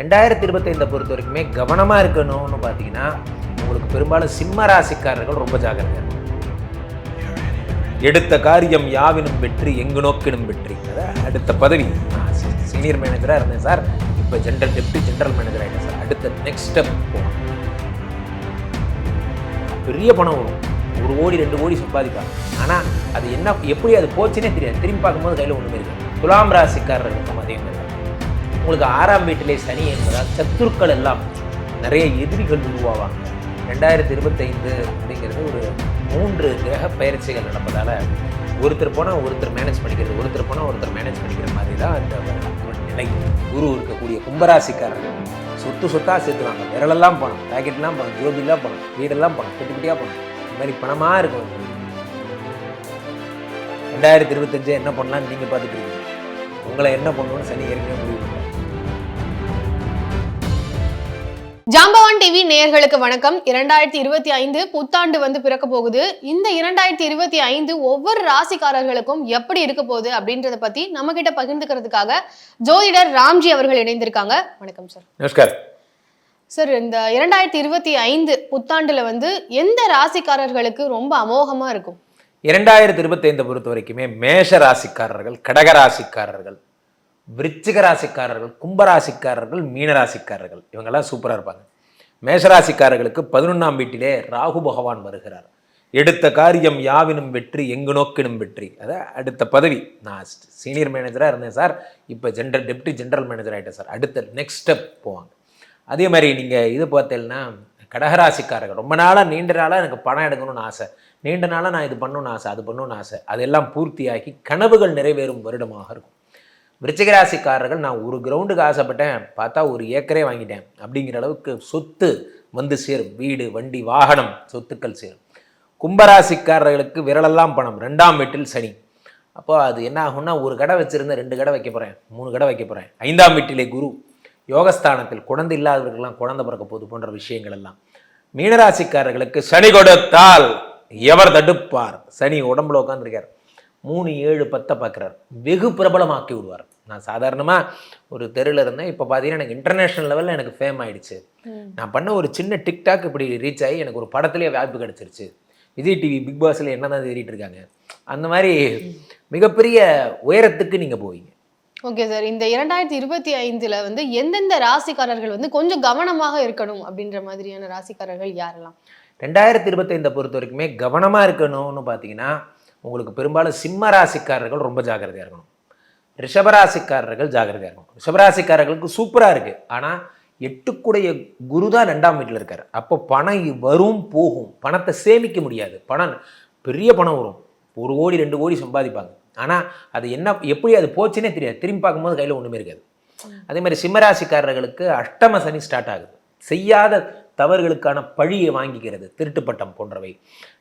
ரெண்டாயிரத்தி இருபத்தைந்தை பொறுத்த வரைக்குமே கவனமாக இருக்கணும்னு பார்த்தீங்கன்னா உங்களுக்கு பெரும்பாலும் சிம்ம ராசிக்காரர்கள் ரொம்ப ஜாக்கிரதையா எடுத்த காரியம் யாவினும் வெற்றி எங்கு நோக்கினும் வெற்றி. அதான் அடுத்த பதவி. நான் சீனியர் மேனேஜராக இருந்தேன் சார். இப்போ ஜென்ரல் டெப்டி ஜென்ரல் மேனேஜர் ஆகிட்டேன் சார். அடுத்த நெக்ஸ்ட் ஸ்டெப் போகணும். பெரிய பணம் வரும். ஒரு கோடி ரெண்டு கோடி சம்பாதிப்பாங்க ஆனால் அது என்ன எப்படி அது போச்சுன்னே தெரியாது. திரும்பி பார்க்கும்போது கையில் ஒன்றுமே இருக்கு துலாம் ராசிக்காரர்களுக்கும் அதே மாதிரி உங்களுக்கு ஆறாம் வீட்டிலே சனி என்பதால் சத்துருக்கள் எல்லாம் நிறைய எதிரிகள் உருவாவாங்க. ரெண்டாயிரத்தி இருபத்தைந்து அப்படிங்கிறது ஒரு மூன்று கிரக பயிற்சிகள் நடப்பதால் ஒருத்தர் போனால் ஒருத்தர் மேனேஜ் பண்ணிக்கிறது ஒருத்தர் போனால் ஒருத்தர் மேனேஜ் பண்ணிக்கிற மாதிரி தான் அந்த நிலை. குரு இருக்கக்கூடிய கும்பராசிக்காரர்கள் சொத்து சொத்தாக சேர்த்துவாங்க. விரலெல்லாம் பணம் பேக்கெட்லாம் பணம் ஜோபிலாம் பணம் வீடெல்லாம் பணம் குட்டி குட்டியாக பணம் இந்த மாதிரி பணமாக இருக்கும் ரெண்டாயிரத்தி இருபத்தஞ்சு என்ன பண்ணலாம்னு நீங்கள் பார்த்துட்டு இருக்கீங்க உங்களை என்ன பண்ணணும்னு சனி ஏற்கனவே முடிவு ஜாம்பவான் டிவி நேயர்களுக்கு வணக்கம். இரண்டாயிரத்தி இருபத்தி ஐந்து புத்தாண்டு வந்து பிறக்க போகுது. இந்த இரண்டாயிரத்தி இருபத்தி ஐந்து ஒவ்வொரு ராசிக்காரர்களுக்கும் எப்படி இருக்க போகுது அப்படின்றத பத்தி நம்ம கிட்ட பகிர்ந்துக்கிறதுக்காக ஜோதிடர் ராம்ஜி அவர்கள் இணைந்திருக்காங்க. வணக்கம் சார் நமஸ்கார். சார் இந்த இரண்டாயிரத்தி இருபத்தி ஐந்து புத்தாண்டுல வந்து எந்த ராசிக்காரர்களுக்கு ரொம்ப அமோகமா இருக்கும்? இரண்டாயிரத்தி இருபத்தைந்தை பொறுத்த வரைக்குமே மேஷ ராசிக்காரர்கள் கடக ராசிக்காரர்கள் விருச்சிக ராசிக்காரர்கள் கும்பராசிக்காரர்கள் மீனராசிக்காரர்கள் இவங்கெல்லாம் சூப்பராக இருப்பாங்க. மேஷராசிக்காரர்களுக்கு பதினொன்றாம் வீட்டிலே ராகு பகவான் வருகிறார். எடுத்த காரியம் யாவினும் வெற்றி எங்கு நோக்கினும் வெற்றி. அதான் அடுத்த பதவி நான் சீனியர் மேனேஜராக இருந்தேன் சார் இப்போ ஜென்ரல் டெப்டி ஜென்ரல் மேனேஜர் ஆகிட்டேன் சார். அடுத்த நெக்ஸ்ட் ஸ்டெப் போவாங்க. அதே மாதிரி நீங்கள் இது பார்த்தீங்கன்னா கடகராசிக்காரர்கள் ரொம்ப நாளாக நீண்ட நாளாக எனக்கு பணம் எடுக்கணும்னு ஆசை. நீண்ட நாளாக நான் இது பண்ணணும்னு ஆசை அது பண்ணணும்னு ஆசை. அதெல்லாம் பூர்த்தியாகி கனவுகள் நிறைவேறும் வருடமாக இருக்கும். விருச்சிகராசிக்காரர்கள் நான் ஒரு கிரவுண்டுக்கு ஆசைப்பட்டேன் பார்த்தா ஒரு ஏக்கரே வாங்கிட்டேன். அப்படிங்கிற அளவுக்கு சொத்து வந்து சேரும். வீடு வண்டி வாகனம் சொத்துக்கள் சேரும். கும்பராசிக்காரர்களுக்கு விரலெல்லாம் பணம். ரெண்டாம் வீட்டில் சனி. அப்போ அது என்ன ஆகும்னா ஒரு கடை வச்சுருந்தேன் ரெண்டு கடை வைக்க போகிறேன் மூணு கடை வைக்க போகிறேன் ஐந்தாம் வீட்டிலே குரு யோகஸ்தானத்தில் குழந்தை இல்லாதவர்கள்லாம் குழந்தை பிறக்க போது போன்ற விஷயங்கள் எல்லாம். மீனராசிக்காரர்களுக்கு சனி கொடுத்தால் எவர் தடுப்பார்? சனி உடம்புல உட்காந்துருக்கார் மூணு ஏழு பத்தை பார்க்குறார் வெகு பிரபலமாக்கி விடுவார். நான் சாதாரணமாக ஒரு தெருவில் இருந்தேன். இப்போ பார்த்தீங்கன்னா எனக்கு இன்டர்நேஷ்னல் லெவலில் எனக்கு ஃபேம் ஆயிடுச்சு. நான் பண்ண ஒரு சின்ன டிக்டாக் இப்படி ரீச் ஆகி எனக்கு ஒரு படத்துலேயே வாய்ப்பு கிடச்சிருச்சு. விஜய் டிவி பிக் பாஸில் என்ன தான் தேடிட்டு இருக்காங்க. அந்த மாதிரி மிகப்பெரிய உயரத்துக்கு நீங்கள் போவீங்க. ஓகே சார் இந்த இரண்டாயிரத்தி இருபத்தி ஐந்துல வந்து எந்தெந்த ராசிக்காரர்கள் வந்து கொஞ்சம் கவனமாக இருக்கணும் அப்படின்ற மாதிரியான ராசிக்காரர்கள் யாரெல்லாம்? ரெண்டாயிரத்தி இருபத்தைந்தை பொறுத்த வரைக்குமே கவனமாக இருக்கணும்னு பார்த்தீங்கன்னா உங்களுக்கு பெரும்பாலும் சிம்ம ராசிக்காரர்கள் ரொம்ப ஜாக்கிரதையாக இருக்கணும். ரிஷபராசிக்காரர்கள் ஜாக்கிரதையாக இருக்கணும். ரிஷபராசிக்காரர்களுக்கு சூப்பராக இருக்குது ஆனால் எட்டுக்குடைய குரு தான் ரெண்டாம் வீட்டில் இருக்கார். அப்போ பணம் வரும் போகும். பணத்தை சேமிக்க முடியாது. பணம் பெரிய பணம் வரும். ஒரு கோடி ரெண்டு கோடி சம்பாதிப்பாங்க. ஆனால் அது என்ன எப்படி அது போச்சுன்னே தெரியாது. திரும்பி பார்க்கும்போது கையில் ஒன்றுமே இருக்காது. அதே மாதிரி சிம்மராசிக்காரர்களுக்கு அஷ்டம சனி ஸ்டார்ட் ஆகுது. செய்யாத தவறுகளுக்கான பழியை வாங்கிக்கிறது திருட்டு பட்டம் போன்றவை.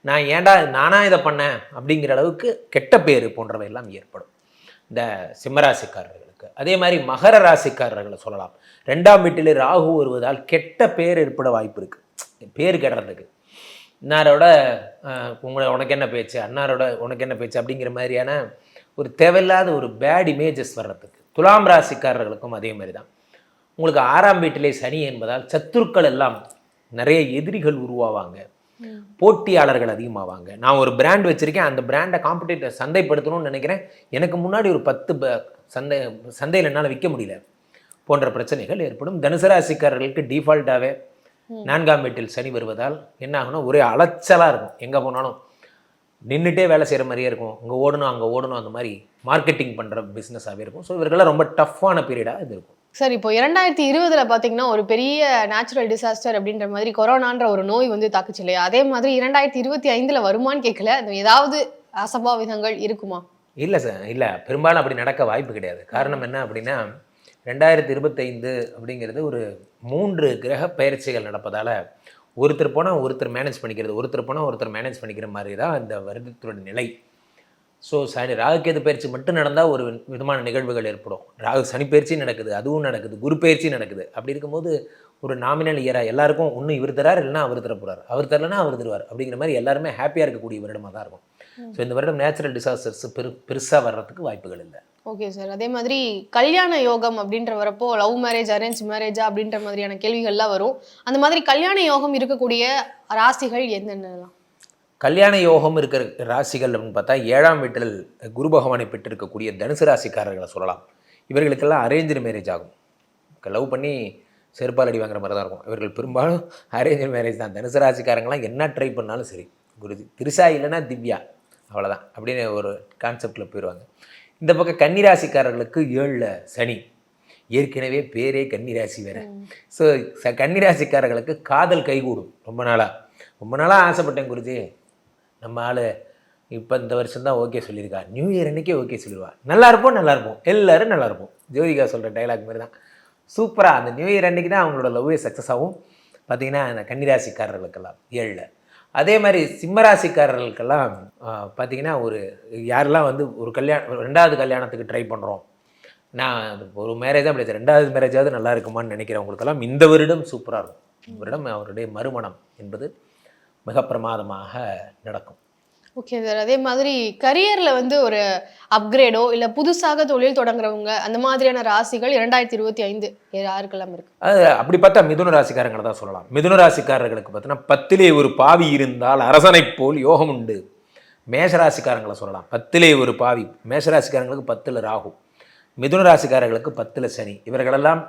நான் ஏன்டா நானாக இதை பண்ணேன்? அப்படிங்கிற அளவுக்கு கெட்ட பேர் போன்றவை எல்லாம் ஏற்படும். இந்த சிம்மராசிக்காரர்களுக்கு. அதே மாதிரி மகர ராசிக்காரர்களை சொல்லலாம். ரெண்டாம் வீட்டிலே ராகு வருவதால் கெட்ட பேர் ஏற்பட வாய்ப்பு இருக்குது பேர் கெடுறதுக்கு. இன்னாரோட உங்களை உனக்கு என்ன பேச்சு? அன்னாரோட உனக்கு என்ன பேச்சு? அப்படிங்கிற மாதிரியான ஒரு தேவையில்லாத ஒரு பேட் இமேஜஸ் வர்றதுக்கு. துலாம் ராசிக்காரர்களுக்கும் அதே மாதிரி தான். உங்களுக்கு ஆறாம் வீட்டிலே சனி என்பதால் சத்துருக்கள் எல்லாம் நிறைய எதிரிகள் உருவாவாங்க. போட்டியாளர்கள் அதிகமாவாங்க. நான் ஒரு பிராண்ட் வச்சுருக்கேன். அந்த பிராண்டை காம்படிட்டர் சந்தைப்படுத்தணும்னு நினைக்கிறேன். எனக்கு முன்னாடி ஒரு பத்து சந்தை சந்தையில் என்னால் விற்க முடியல. போன்ற பிரச்சனைகள் ஏற்படும். தனுசு ராசிக்காரர்களுக்கு டிஃபால்ட்டாகவே நான்காம் வீட்டில் சனி வருவதால் என்ன ஆகும்னா ஒரே அலைச்சலாக இருக்கும். எங்கே போனாலும் நின்றுட்டே வேலை செய்கிற மாதிரியே இருக்கும். இங்கே ஓடணும் அங்கே ஓடணும் அந்த மாதிரி மார்க்கெட்டிங் பண்ணுற பிஸ்னஸாகவே இருக்கும். ஸோ இவர்களெல்லாம் ரொம்ப டஃப்பான பீரியடாக இது இருக்கும். சார் இப்போ இரண்டாயிரத்தி இருபதுல பாத்தீங்கன்னா ஒரு பெரிய நேச்சுரல் டிசாஸ்டர் அப்படின்ற மாதிரி கொரோனான்ற ஒரு நோய் வந்து தாக்குச்சு இல்லையா? அதே மாதிரி இரண்டாயிரத்தி இருபத்தி ஐந்துல வருமான்னு கேட்கல அது ஏதாவது அசம்பாவிதங்கள் இருக்குமா? இல்லை சார் இல்லை. பெரும்பாலும் அப்படி நடக்க வாய்ப்பு கிடையாது. காரணம் என்ன அப்படின்னா ரெண்டாயிரத்தி இருபத்தைந்து அப்படிங்கிறது ஒரு மூன்று கிரக பயிற்சிகள் நடப்பதால் ஒருத்தர் போனால் ஒருத்தர் மேனேஜ் பண்ணிக்கிறது ஒருத்தர் போனால் ஒருத்தர் மேனேஜ் பண்ணிக்கிற மாதிரி தான் இந்த வருடத்தோட நிலை. ஸோ சனி ராகுகேது பயிற்சி மட்டும் நடந்தால் ஒரு விதமான நிகழ்வுகள் ஏற்படும். ராகு சனி பயிற்சி நடக்குது அதுவும் நடக்குது குரு பயிற்சி நடக்குது. அப்படி இருக்கும்போது ஒரு நாமினல் இயரா எல்லாருக்கும் ஒன்று இவர் தரார் இல்லைன்னா அவர் தர போகிறார் அவர் தரலன்னா அவர் தருவார். அப்படிங்கிற மாதிரி எல்லாருமே ஹாப்பியாக இருக்கக்கூடிய வருடமாக தான் இருக்கும். ஸோ இந்த வருடம் நேச்சுரல் டிசாஸ்டர்ஸ் பெரு பெருசாக வர்றதுக்கு வாய்ப்புகள் இல்லை. ஓகே சார் அதே மாதிரி கல்யாண யோகம் அப்படின்ற வரப்போ லவ் மேரேஜ் அரேஞ்ச் மேரேஜா அப்படின்ற மாதிரியான கேள்விகள்லாம் வரும். அந்த மாதிரி கல்யாண யோகம் இருக்கக்கூடிய ராசிகள் என்னென்னலாம்? கல்யாண யோகம் இருக்கிற ராசிகள் அப்படின்னு பார்த்தா ஏழாம் வீட்டில் குரு பகவானை பெற்றிருக்கக்கூடிய தனுசு ராசிக்காரர்களை சொல்லலாம். இவர்களுக்கெல்லாம் அரேஞ்சு மேரேஜ் ஆகும். லவ் பண்ணி செருப்பால் அடி வாங்குற மாதிரி தான் இருக்கும். இவர்கள் பெரும்பாலும் அரேஞ்சு மேரேஜ் தான். தனுசு ராசிக்காரங்களாம் என்ன ட்ரை பண்ணாலும் சரி. குருஜி திருசா இல்லைன்னா திவ்யா. அவ்வளோதான் அப்படின்னு ஒரு கான்செப்டில் போயிடுவாங்க. இந்த பக்கம் கன்னிராசிக்காரர்களுக்கு ஏழில் சனி. ஏற்கனவே பேரே கன்னிராசி வேற. ஸோ கன்னிராசிக்காரர்களுக்கு காதல் கைகூடும். ரொம்ப நாளாக ரொம்ப நாளாக ஆசைப்பட்டேன் குருஜி. நம்ம ஆள் இப்போ இந்த வருஷம் தான் ஓகே சொல்லியிருக்கா. நியூ இயர் அன்னைக்கே ஓகே சொல்லிடுவா. நல்லா இருப்போம் நல்லா இருப்போம். எல்லோரும் நல்லா இருப்போம். ஜோதிகா சொல்கிற டைலாக் மாதிரி தான். சூப்பராக அந்த நியூ இயர் அன்னைக்கு தான் அவங்களோட லவ்வே சக்ஸஸ் ஆகும். பார்த்தீங்கன்னா அந்த கன்னிராசிக்காரர்களுக்கெல்லாம் ஏழில். அதே மாதிரி சிம்மராசிக்காரர்களுக்கெல்லாம் பார்த்திங்கன்னா பார்த்தீங்கன்னா ஒரு யாரெல்லாம் வந்து ஒரு கல்யாணம் ரெண்டாவது கல்யாணத்துக்கு ட்ரை பண்ணுறோம் நான் ஒரு மேரேஜ் அப்படி ரெண்டாவது மேரேஜாவது நல்லா இருக்குமான்னு நினைக்கிறவங்களுக்கெல்லாம் இந்த வருடம் சூப்பராக இருக்கும். இந்த வருடம் அவருடைய மறுமணம் என்பது மிக பிரமாதமாக நடக்கும். ஓகே சார் அதே மாதிரி கரியர்ல வந்து ஒரு அப்கிரேடோ இல்ல புதுசாக தொழில் தொடங்குறவங்க அந்த மாதிரியான ராசிகள் இரண்டாயிரத்தி இருபத்தி ஐந்து யாருக்கெல்லாம் இருக்கு. அது அப்படி பார்த்தா மிதுன ராசிக்காரங்களை தான் சொல்லலாம். மிதுன ராசிக்காரர்களுக்கு பார்த்தீங்கன்னா பத்திலே ஒரு பாவி இருந்தால் அரசனைப் போல் யோகம் உண்டு. மேஷராசிக்காரங்களை சொல்லலாம். பத்திலே ஒரு பாவி மேஷராசிக்காரங்களுக்கு பத்தில் ராகு மிதுன ராசிக்காரர்களுக்கு பத்தில் சனி. இவர்களெல்லாம்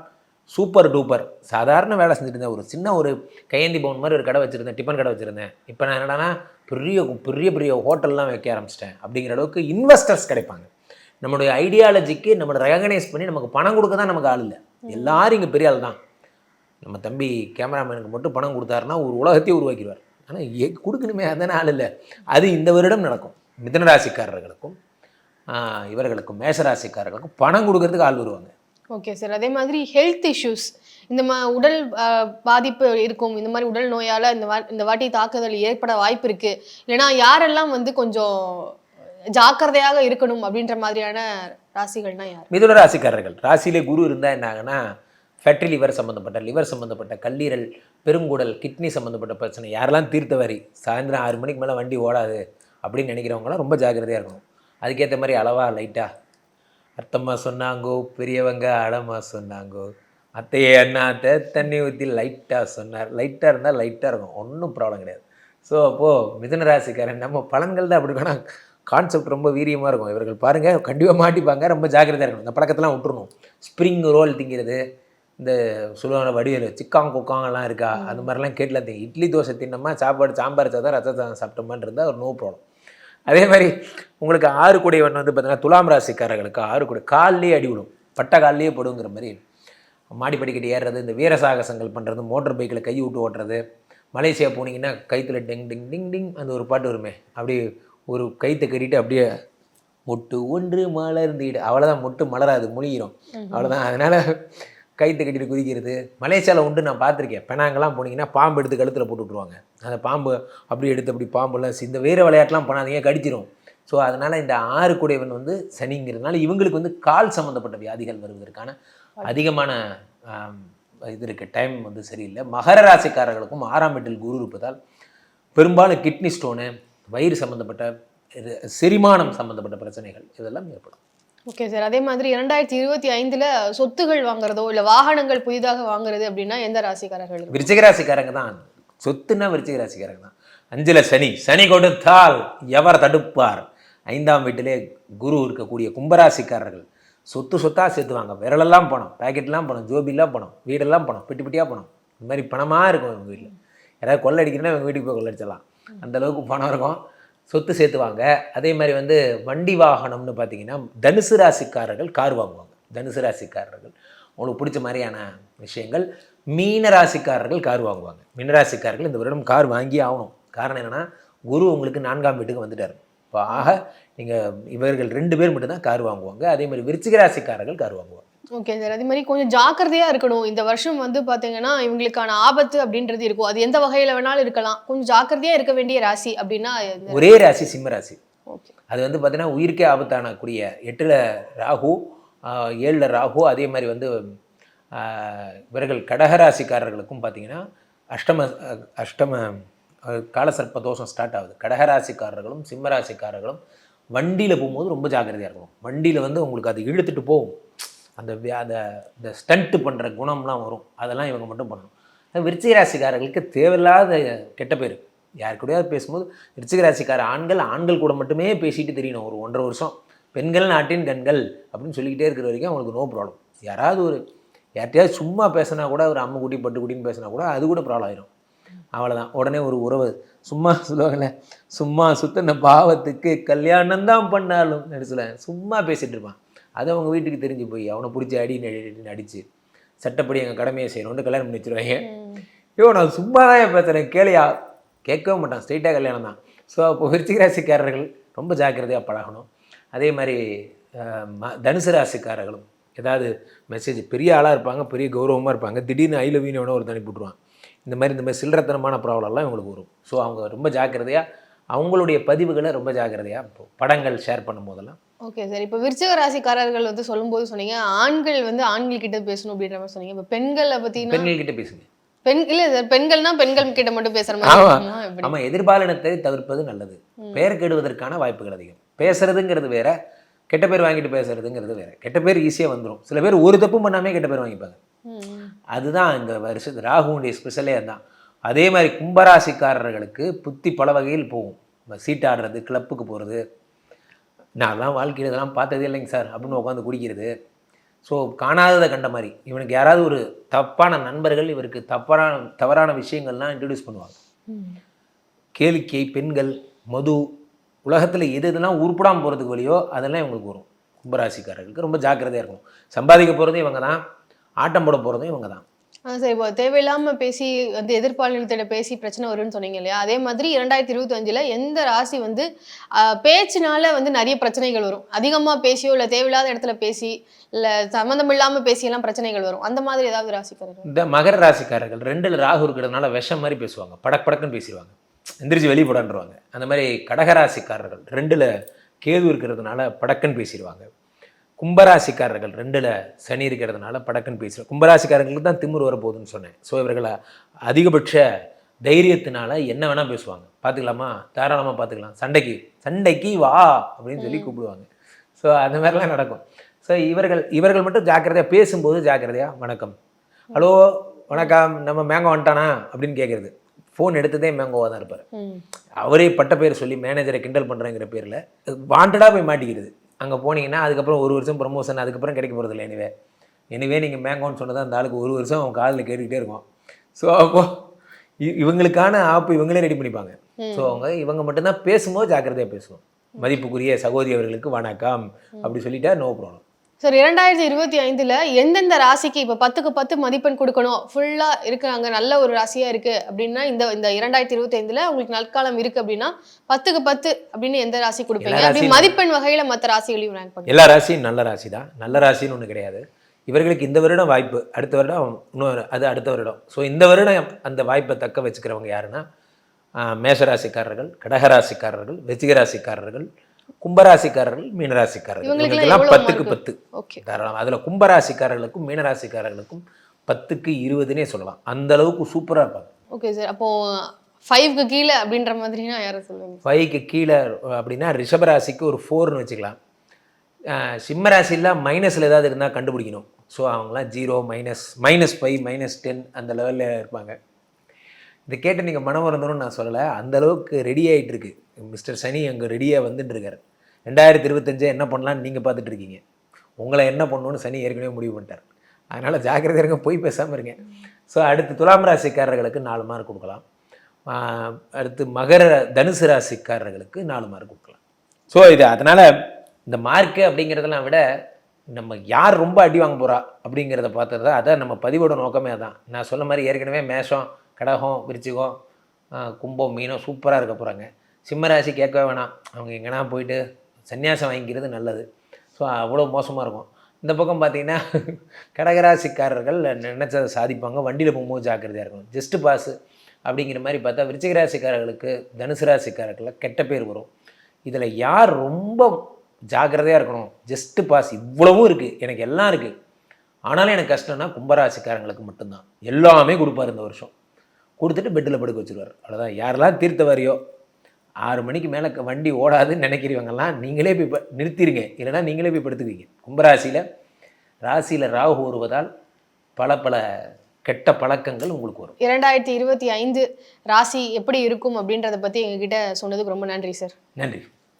சூப்பர் டூப்பர். சாதாரண வேலை செஞ்சுட்டு இருந்தேன் ஒரு சின்ன ஒரு கையேந்தி பவுன் மாதிரி ஒரு கடை வச்சுருந்தேன் டிஃபன் கடை வச்சுருந்தேன். இப்போ நான் என்னடான்னா பெரிய பெரிய பெரிய ஹோட்டல்லாம் வைக்க ஆரம்பிச்சிட்டேன். அப்படிங்கிற அளவுக்கு இன்வெஸ்டர்ஸ் கிடைப்பாங்க. நம்மளுடைய ஐடியாலஜிக்கு நம்மளை ரெகனைஸ் பண்ணி நமக்கு பணம் கொடுக்க தான் நமக்கு ஆள் இல்லை. எல்லாரும் இங்கே பெரிய ஆள் தான் நம்ம தம்பி கேமராமேனுக்கு மட்டும் பணம் கொடுத்தாருன்னா ஒரு உலகத்தையே உருவாக்கிடுவார். ஆனால் ஏ கொடுக்கணுமே அதானே ஆள் இல்லை. அது இந்த வருடம் நடக்கும். மிதன ராசிக்காரர்களுக்கும் ஆஹ், இவர்களுக்கும் மேஷராசிக்காரர்களுக்கும் பணம் கொடுக்கறதுக்கு ஆள் வருவாங்க. ஓகே சார் அதே மாதிரி ஹெல்த் இஷ்யூஸ் இந்த மா உடல் பாதிப்பு இருக்கும் இந்த மாதிரி உடல் நோயால் இந்த வா இந்த வாட்டி தாக்குதல் ஏற்பட வாய்ப்பு இருக்கு. இல்லைனா யாரெல்லாம் வந்து கொஞ்சம் ஜாக்கிரதையாக இருக்கணும் அப்படின்ற மாதிரியான ராசிகள்னா யார்? மிதுன ராசிக்காரர்கள். ராசியிலே குரு இருந்தால் என்ன ஆகுனா லிவர் சம்மந்தப்பட்ட லிவர் சம்மந்தப்பட்ட கல்லீரல் பெருங்குடல் கிட்னி சம்மந்தப்பட்ட பிரச்சனை யாரெல்லாம் தீர்த்தவாரி சாயந்தரம் ஆறு மணிக்கு மேலே வண்டி ஓடாது அப்படின்னு நினைக்கிறவங்களாம் ரொம்ப ஜாக்கிரதையாக இருக்கணும். அதுக்கேற்ற மாதிரி அளவாக லைட்டாக அத்தம்மா சொன்னாங்கோ பெரியவங்க அடம்மா சொன்னாங்கோ. அத்தையே அண்ணாத்த தண்ணி ஊற்றி லைட்டாக சொன்னார். லைட்டாக இருந்தால் லைட்டாக இருக்கும். ஒன்றும் ப்ராப்ளம் கிடையாது. ஸோ அப்போது மிதன ராசிக்காரன் நம்ம பலன்கள் தான் அப்படி வேணால் கான்செப்ட் ரொம்ப வீரியமாக இருக்கும். இவர்கள் பாருங்கள் கண்டிப்பாக மாட்டிப்பாங்க. ரொம்ப ஜாக்கிரதையாக இருக்கணும். இந்த பழக்கத்தெல்லாம் விட்டுருணும் ஸ்ப்ரிங் ரோல் திங்கிறது இந்த சொல்லுவாங்க வடிவேல் சிக்காங் குக்காங்கெல்லாம் இருக்கா? அந்த மாதிரிலாம் கேட்டுலாம் திங்க. இட்லி தோசை தின்னமா சாப்பாடு சாம்பார் சாதம் ரச சாதம் சாப்பிட்டோமான்னு இருந்தால் ஒரு நோ ப்ராப்ளம் அதே மாதிரி உங்களுக்கு ஆறு குடையவன் வந்து பார்த்தீங்கன்னா துலாம் ராசிக்காரர்களுக்கு ஆறு குடை கால்லேயே அடி விடும். பட்ட கால்லேயே படுங்கிற மாதிரி மாடி படிக்கட்டு ஏறுறது இந்த வீர சாகசங்கள் பண்ணுறது மோட்டர் பைக்கில் கை விட்டு ஓட்டுறது மலேசியா போனீங்கன்னா கைத்தில் டிங் டிங் டிங் டிங் அந்த ஒரு பாட்டு வருமே அப்படியே ஒரு கைத்தை கட்டிட்டு அப்படியே மொட்டு ஒன்று மலர்ந்தீடு. அவ்வளோதான் மொட்டு மலராது முழுகிரும் அவ்வளோதான் அதனால் கைத்தை கட்டிட்டு குதிக்கிறது. மலேசியாவில் உண்டு நான் பார்த்துருக்கேன். பெனாங்கெல்லாம் போனீங்கன்னா பாம்பு எடுத்து கழுத்தில் போட்டு விட்ருவாங்க அந்த பாம்பு அப்படி எடுத்து அப்படி பாம்புலாம் இந்த வீர விளையாட்டுலாம் பண்ணாதீங்க கடிச்சிரும். ஸோ அதனால் இந்த ஆறு குடைவன் வந்து சனிங்கிறதுனால இவங்களுக்கு வந்து கால் சம்மந்தப்பட்ட வியாதிகள் வருவதற்கான அதிகமான இது இருக்குது டைம் வந்து சரியில்லை. மகர ராசிக்காரர்களுக்கும் ஆறாம் வீட்டில் குரு இருப்பதால் பெரும்பாலும் கிட்னி ஸ்டோனு வயிறு சம்மந்தப்பட்ட இது செரிமானம் சம்மந்தப்பட்ட பிரச்சனைகள் இதெல்லாம் ஏற்படும். ஓகே சார் அதே மாதிரி இரண்டாயிரத்தி இருபத்தி ஐந்துல சொத்துகள் வாங்குறதோ இல்ல வாகனங்கள் புதிதாக வாங்குறது அப்படின்னா எந்த ராசிக்காரர்கள் இருக்கும்? விருச்சிக ராசிக்காரங்க தான். சொத்துன்னா விருச்சிக ராசிக்காரங்க தான். அஞ்சுல சனி. சனி கொடுத்தால் எவர் தடுப்பார்? ஐந்தாம் வீட்டிலே குரு இருக்கக்கூடிய கும்பராசிக்காரர்கள். சொத்து சொத்தா சேர்த்துவாங்க. விரலெல்லாம் பணம். பாக்கெட்லாம் பணம். ஜோபிலாம் பணம். வீடெல்லாம் பணம். பெட்டி பெட்டியாக பணம். இந்த மாதிரி பணமாக இருக்கும் எங்கள் வீட்டில் யாராவது கொள்ளை அடிக்கிறேன்னா எங்கள் வீட்டுக்கு போய் கொள்ளடிச்சிடலாம் அந்த அளவுக்கு பணம் இருக்கும். சொத்து சேர்த்துவாங்க. அதே மாதிரி வந்து வண்டி வாகனம்னு பார்த்தீங்கன்னா தனுசு ராசிக்காரர்கள் கார் வாங்குவாங்க. தனுசு ராசிக்காரர்கள். உங்களுக்கு பிடிச்ச மாதிரியான விஷயங்கள். மீன ராசிக்காரர்கள் கார் வாங்குவாங்க. மீனராசிக்காரர்கள் இந்த வருடம் கார் வாங்கி ஆகணும். காரணம் என்னென்னா குரு உங்களுக்கு நான்காம் வீட்டுக்கு வந்துட்டார். இப்போ ஆக நீங்கள் இவர்கள் ரெண்டு பேர் மட்டும்தான் கார் வாங்குவாங்க. அதே மாதிரி விருச்சிக ராசிக்காரர்கள் கார் வாங்குவாங்க. ஓகே சார் அதே மாதிரி கொஞ்சம் ஜாக்கிரதையா இருக்கணும். இந்த வருஷம் வந்து பாத்தீங்கன்னா இவங்களுக்கான ஆபத்து அப்படின்றது இருக்கும். அது எந்த வகையில வேணாலும் இருக்கலாம். கொஞ்சம் ஜாக்கிரதையா இருக்க வேண்டிய ராசி அப்படின்னா ஒரே ராசி சிம்ம ராசி. ஓகே அது வந்து பார்த்தீங்கன்னா உயிருக்கே ஆபத்தானக்கூடிய எட்டில் ராகு ஏழுல ராகு அதே மாதிரி வந்து இவர்கள் கடகராசிக்காரர்களுக்கும் பார்த்தீங்கன்னா அஷ்டம அஷ்டம காலசர்ப்ப தோஷம் ஸ்டார்ட் ஆகுது. கடகராசிக்காரர்களும் சிம்மராசிக்காரர்களும் வண்டியில் போகும்போது ரொம்ப ஜாக்கிரதையாக இருக்கணும். வண்டியில் வந்து உங்களுக்கு அது இழுத்துட்டு போகும். அந்த அந்த இந்த ஸ்டண்ட்டு பண்ணுற குணம்லாம் வரும். அதெல்லாம் இவங்க மட்டும் பண்ணணும். விருச்சிக ராசிக்காரர்களுக்கு தேவையில்லாத கெட்ட பேர். யார் கூடயாவது பேசும்போது விருச்சிக ராசிக்கார ஆண்கள் ஆண்கள் கூட மட்டுமே பேசிட்டு தெரியணும். ஒரு ஒன்றரை வருஷம். பெண்கள் நாட்டின் கண்கள் அப்படின்னு சொல்லிக்கிட்டே இருக்கிற வரைக்கும் அவங்களுக்கு நோ ப்ராப்ளம் யாராவது ஒரு யார்கிட்டயாவது சும்மா பேசினா கூட ஒரு அம்மு குட்டி பட்டு குட்டின்னு பேசினா கூட அது கூட ப்ராப்ளம் ஆயிரும். அவ்வளோதான் உடனே ஒரு உறவு. சும்மா சொல்லுவாங்கல்ல சும்மா சுத்தின பாவத்துக்கு கல்யாணம் தான் பண்ணாலும் சொல்ல சும்மா பேசிகிட்டு இருப்பான். அது அவங்க வீட்டுக்கு தெரிஞ்சு போய் அவனை பிடிச்சி அடி நடி அடிச்சு சட்டப்படி எங்கள் கடமையை செய்யணும்னு கல்யாணம் பண்ணி வச்சிருவாங்க. ஐயோ நான் சும்மா தான் பேசுகிறேன் கேளியா. கேட்கவே மாட்டான் ஸ்ட்ரெயிட்டாக கல்யாணம் தான். ஸோ அப்போ விருச்சிக ராசிக்காரர்கள் ரொம்ப ஜாக்கிரதையாக பழகணும். அதே மாதிரி ம- தனுசு ராசிக்காரர்களும் ஏதாவது மெசேஜ் பெரிய ஆளாக இருப்பாங்க பெரிய கௌரவமாக இருப்பாங்க திடீர்னு ஐ லவ் யூன்னு ஒரு தனி போட்டுருவான் இந்த மாதிரி இந்த மாதிரி சில்லறத்தனமான ப்ராப்ளம்லாம் இவங்களுக்கு வரும். ஸோ அவங்க ரொம்ப ஜாக்கிரதையாக அவங்களுடைய பதிவுகளை ரொம்ப ஜாக்கிரதையாக படங்கள் ஷேர் பண்ணும் போதெல்லாம் ஓகே சார் இப்போ விருச்சிக ராசிக்காரர்கள் வந்து சொல்லும்போது சொன்னீங்க ஆண்கள் வந்து ஆண்கள் கிட்ட பேசணும் அப்படின்ற மாதிரி சொன்னீங்க. இப்போ பெண்களை பத்தினா பெண்கள்கிட்ட பேசுங்க. பெண் இல்ல சார் பெண்கள்னா பெண்கள் கிட்ட மட்டும் பேசுற மாதிரி? ஆமாம் எதிர்பாலினத்தை தவிர்ப்பது நல்லது. பெயர் கெடுவதற்கான வாய்ப்புகள் அதிகம். பேசுறதுங்கிறது வேற கெட்ட பேர் வாங்கிட்டு பேசுறதுங்கிறது வேற. கெட்ட பேர் ஈஸியாக வந்துடும் சில பேர் ஒரு தப்பும் பண்ணாமே கெட்ட பேர் வாங்கிப்பாங்க. அதுதான் இந்த வருஷத்து ராகுவுடைய ஸ்பெஷலே அதுதான் அதே மாதிரி கும்பராசிக்காரர்களுக்கு புத்தி பல வகையில் போகும். சீட்டாடுறது கிளப்புக்கு போகிறது நான்லாம் வாழ்க்கையில் இதெல்லாம் பார்த்ததே இல்லைங்க சார் அப்படின்னு உட்காந்து குடிக்கிறது. ஸோ காணாததை கண்ட மாதிரி இவனுக்கு யாராவது ஒரு தப்பான நண்பர்கள் இவருக்கு தப்பான தவறான விஷயங்கள்லாம் இன்ட்ரடியூஸ் பண்ணுவாங்க. கேளிக்கை பெண்கள் மது உலகத்தில் எது எதெல்லாம் உருப்படாமல் போகிறதுக்கு வழியோ அதெல்லாம் இவங்களுக்கு வரும். கும்பராசிக்காரர்களுக்கு ரொம்ப ஜாக்கிரதையாக இருக்கணும். சம்பாதிக்க போகிறதும் இவங்க தான் ஆட்டம் போட போகிறதும் இவங்க தான் சரி இப்போ தேவையில்லாம பேசி வந்து எதிர்பாலினத்திட பேசி பிரச்சனை வரும்னு சொன்னீங்க இல்லையா? அதே மாதிரி இரண்டாயிரத்தி அஞ்சில் எந்த ராசி வந்து பேச்சினால வந்து நிறைய பிரச்சனைகள் வரும்? அதிகமாக பேசியோ இல்லை தேவையில்லாத இடத்துல பேசி இல்லை சம்மந்தம் இல்லாமல் பேசியெல்லாம் பிரச்சனைகள் வரும்? அந்த மாதிரி ஏதாவது ராசிக்காரர்கள்? இந்த மகர ராசிக்காரர்கள் ரெண்டில் ராகு இருக்கிறதுனால விஷம் மாதிரி பேசுவாங்க. படக் படக்குன்னு பேசிடுவாங்க. எந்திரிச்சு வெளியே போடான்றவாங்க அந்த மாதிரி கடகராசிக்காரர்கள் ரெண்டில் கேது இருக்கிறதுனால படக்குன்னு பேசிடுவாங்க. கும்பராசிக்காரர்கள் ரெண்டில் சனி இருக்கிறதுனால படக்குன்னு பேசுவாங்க கும்பராசிக்காரங்களுக்கு தான் திமிரு வரப்போகுதுன்னு சொன்னேன். ஸோ இவர்களை அதிகபட்ச தைரியத்தினால என்ன வேணால் பேசுவாங்க. பார்த்துக்கலாமா? தாராளமாக பார்த்துக்கலாம். சண்டைக்கு சண்டைக்கு வா அப்படின்னு சொல்லி கூப்பிடுவாங்க. ஸோ அந்த மாதிரிலாம் நடக்கும். ஸோ இவர்கள் இவர்கள் மட்டும் ஜாக்கிரதையாக பேசும்போது ஜாக்கிரதையாக வணக்கம். ஹலோ வணக்கம். நம்ம மேங்கோ வந்துட்டானா? அப்படின்னு கேட்குறது ஃபோன் எடுத்ததே மேங்கோவாக தான் இருப்பார். அவரே பட்ட பேர் சொல்லி மேனேஜரை கிண்டல் பண்ணுறேங்கிற பேரில் வாண்டடாக போய் மாட்டிக்கிறது. அங்கே போனீங்கன்னா அதுக்கப்புறம் ஒரு வருஷம் ப்ரமோஷன் அதுக்கப்புறம் கிடைக்க போகிறது இல்லை எனிவே எனிவே நீங்கள் மேங்கோன்னு சொன்னது அந்த ஆளுக்கு ஒரு வருஷம் அவன் காதில் கேட்டுக்கிட்டே இருக்கும். ஸோ அப்போ இ- இவங்களுக்கான ஆப் இவங்களே ரெடி பண்ணிப்பாங்க. ஸோ அவங்க இவங்க மட்டும்தான் பேசும்போது ஜாக்கிரதையாக பேசணும் மதிப்புக்குரிய சகோதரி அவர்களுக்கு வணக்கம். அப்படி சொல்லிட்டா நோ ப்ராப்ளம் சார் இரண்டாயிரத்தி இருபத்தி ஐந்துல எந்தெந்த ராசிக்கு இப்ப பத்துக்கு பத்து மதிப்பெண் கொடுக்கணும்? ஃபுல்லா இருக்காங்க நல்ல ஒரு ராசியா இருக்கு அப்படின்னா இந்த இந்த இரண்டாயிரத்தி இருபத்தி ஐந்துல உங்களுக்கு நற்காலம் இருக்கு அப்படின்னா பத்துக்கு பத்து அப்படின்னு எந்த ராசி கொடுப்பீங்க? அப்படி மதிப்பெண் வகையில மத்த ராசிகளையும் ரேங்க் பண்ணுங்க. எல்லா ராசியும் நல்ல ராசி தான் நல்ல ராசின்னு ஒன்று கிடையாது. இவர்களுக்கு இந்த வருடம் வாய்ப்பு அடுத்த வருடம் இன்னொரு அது அடுத்த வருடம். ஸோ இந்த வருடம் அந்த வாய்ப்பை தக்க வச்சுக்கிறவங்க யாருன்னா மேஷராசிக்காரர்கள் கடகராசிக்காரர்கள் வெச்சிகராசிக்காரர்கள் கும்பராசிக்காரர்கள் மீனராசிக்காரர்கள். இவங்களுக்கெல்லாம் பத்துக்கு? பத்து. தாராளம். அதில் கும்பராசிக்காரர்களுக்கும் மீனராசிக்காரர்களுக்கும் பத்துக்கு இருபதுனே சொல்லலாம். அந்த அளவுக்கு சூப்பராக இருப்பாங்க. Okay sir. அப்போ ஃபைவ்க்கு கீழே அப்படின்ற மாதிரினா யாரை சொல்லுங்க ஃபைவ்க்கு கீழே அப்படின்னா ரிஷபராசிக்கு ஒரு ஃபோர்னு வச்சுக்கலாம். அஹ் சிம்ம ராசியில் மைனஸில் ஏதாவது இருந்தால் கண்டுபிடிக்கணும். ஸோ அவங்களாம் zero minus minus five minus ten அந்த லெவலில் இருப்பாங்க. இதை கேட்டு நீங்கள் மனம் வருந்தணும்னு நான் சொல்லலை. அந்தளவுக்கு ரெடி ஆகிட்டு இருக்கு மிஸ்டர் சனி அங்கே ரெடியாக வந்துட்டுருக்காரு. ரெண்டாயிரத்தி இருபத்தஞ்சு என்ன பண்ணலான்னு நீங்கள் பார்த்துட்டு இருக்கீங்க. உங்களை என்ன பண்ணணும்னு சனி ஏற்கனவே முடிவு பண்ணிட்டார். அதனால் ஜாக்கிரதை இருங்க போய் பேசாமல் இருங்க. ஸோ அடுத்து துலாம் ராசிக்காரர்களுக்கு நாலு மார்க் கொடுக்கலாம். அடுத்து மகர தனுசு ராசிக்காரர்களுக்கு நாலு மார்க் கொடுக்கலாம். ஸோ இது அதனால் இந்த மார்க்கு அப்படிங்கிறதெல்லாம் விட நம்ம யார் ரொம்ப அடி வாங்க போகிறா அப்படிங்கிறத பார்த்தது தான் அதான் நம்ம பதிவோட நோக்கமே தான் நான் சொன்ன மாதிரி ஏற்கனவே மேஷம் கடகம் விருச்சிகம் கும்பம் மீனம் சூப்பராக இருக்க போகிறாங்க சிம்மராசி கேட்கவே வேணாம். அவங்க எங்கன்னா போயிட்டு சன்னியாசம் வாங்கிக்கிறது நல்லது. ஸோ அவ்வளோ மோசமாக இருக்கும். இந்த பக்கம் பார்த்தீங்கன்னா கடகராசிக்காரர்கள் நினச்சதை சாதிப்பாங்க. வண்டியில் போகும்போது ஜாக்கிரதையாக இருக்கணும். ஜஸ்ட் பாஸு அப்படிங்கிற மாதிரி பார்த்தா விருச்சிகராசிக்காரர்களுக்கு தனுசு ராசிக்காரர்களில் கெட்ட பேர் வரும். இதில் யார் ரொம்ப ஜாக்கிரதையாக இருக்கணும்? ஜஸ்ட் பாஸ் இவ்வளவும் இருக்குது எனக்கு எல்லாம் இருக்குது ஆனாலும் எனக்கு கஷ்டம்னா கும்பராசிக்காரங்களுக்கு மட்டும்தான். எல்லாமே கொடுப்பார் இந்த வருஷம். கொடுத்துட்டு பெட்டில் படுக்க வச்சிருவார். அவ்வளோதான் யாரெல்லாம் தீர்த்தவாரியோ ஆறு மணிக்கு மேலே வண்டி ஓடாதுன்னு நினைக்கிறவங்கெல்லாம் நீங்களே போய் நிறுத்திடுங்க இல்லைன்னா நீங்களே போய் படுத்துக்குவீங்க. கும்பராசியில் ராசியில் ராகு வருவதால் பல பல கெட்ட பழக்கங்கள் உங்களுக்கு வரும். இரண்டாயிரத்தி இருபத்தி ஐந்து ராசி எப்படி இருக்கும் அப்படின்றத பத்தி எங்ககிட்ட சொன்னதுக்கு ரொம்ப நன்றி சார். நன்றி.